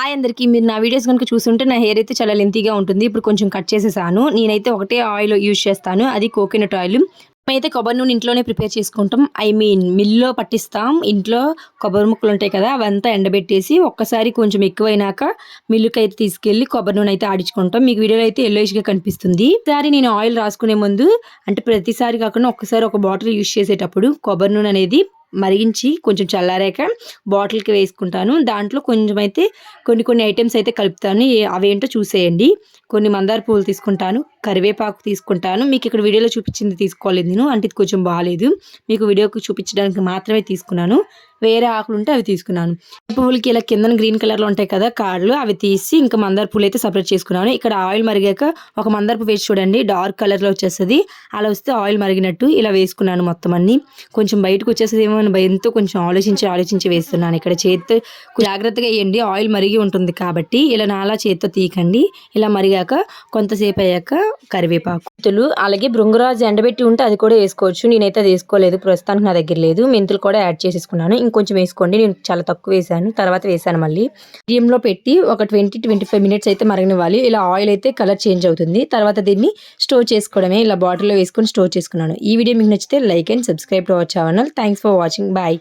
Hi అందరికీ మీరు నా వీడియోస్ కనుక చూస్తుంటే నా హెయిర్ అయితే చాలా లెంతీగా ఉంటుంది. ఇప్పుడు కొంచెం కట్ చేసేసాను. నేనైతే ఒకటే ఆయిల్ యూజ్ చేస్తాను. అది కోకోనట్ ఆయిల్. మేమైతే కొబ్బరి నూనె ఇంట్లోనే ప్రిపేర్ చేసుకుంటాం. ఐ మీన్ మిల్లో పట్టిస్తాం. ఇంట్లో కొబ్బరి ముక్కలు ఉంటాయి కదా అవంతా ఎండబెట్టేసి ఒక్కసారి కొంచెం ఎక్కువైనాక మిల్లుకి అయితే తీసుకెళ్ళి కొబ్బరి నూనె అయితే ఆడించుకుంటాం. మీకు వీడియోలో అయితే ఎల్లోయిష్గా కనిపిస్తుంది. ఈసారి నేను ఆయిల్ రాసుకునే ముందు అంటే ప్రతిసారి కాకుండా ఒక్కసారి ఒక బాటిల్ యూజ్ చేసేటప్పుడు కొబ్బరి నూనె అనేది మరిగించి కొంచెం చల్లారాక బాటిల్కి వేసుకుంటాను. దాంట్లో కొంచెం అయితే కొన్ని కొన్ని ఐటమ్స్ అయితే కలుపుతాను. అవేంటో చూసేయండి. కొన్ని మందార పువ్వులు తీసుకుంటాను కరివేపాకు తీసుకుంటాను. మీకు ఇక్కడ వీడియోలో చూపించింది తీసుకోలేదు నేను అంటే ఇది కొంచెం బాగాలేదు. మీకు వీడియోకి చూపించడానికి మాత్రమే తీసుకున్నాను. వేరే ఆకులు ఉంటే అవి తీసుకున్నాను. పువ్వులకి ఇలా కింద గ్రీన్ కలర్లో ఉంటాయి కదా కాడలు అవి తీసి ఇంకా మందార పూలు అయితే సపరేట్ చేసుకున్నాను. ఇక్కడ ఆయిల్ మరిగాక ఒక మందార పువ్వు వేసి చూడండి డార్క్ కలర్లో వచ్చేస్తుంది. అలా వస్తే ఆయిల్ మరిగినట్టు ఇలా వేసుకున్నాను మొత్తం అన్ని. కొంచెం బయటకు వచ్చేస్తుంది ఏమో భయంతో కొంచెం ఆలోచించి ఆలోచించి వేస్తున్నాను. ఇక్కడ చేతితో జాగ్రత్తగా వేయండి ఆయిల్ మరిగి ఉంటుంది కాబట్టి ఇలా నాలా చేతితో తీయకండి. ఇలా మరిగా మరిగాక కొంతసేపు అయ్యాక కరివేపాకు. మెంతులు అలాగే భృంగరాజు ఎండబెట్టి ఉంటే అది కూడా వేసుకోవచ్చు. నేనైతే అది వేసుకోలేదు. ప్రస్తుతానికి నా దగ్గర లేదు. మెంతులు కూడా యాడ్ చేసేసుకున్నాను. ఇంకొంచెం వేసుకోండి. నేను చాలా తక్కువ వేసాను. తర్వాత వేసాను మళ్ళీ. లో పెట్టి ఒక ట్వంటీ ట్వంటీ ఫైవ్ మినిట్స్ అయితే మరగనివ్వాలి. ఇలా ఆయిల్ అయితే కలర్ చేంజ్ అవుతుంది. తర్వాత దీన్ని స్టోర్ చేసుకోవడమే. ఇలా బాటిల్లో వేసుకొని స్టోర్ చేసుకున్నాను. ఈ వీడియో మీకు నచ్చితే like and subscribe to our channel. Thanks for watching. Bye.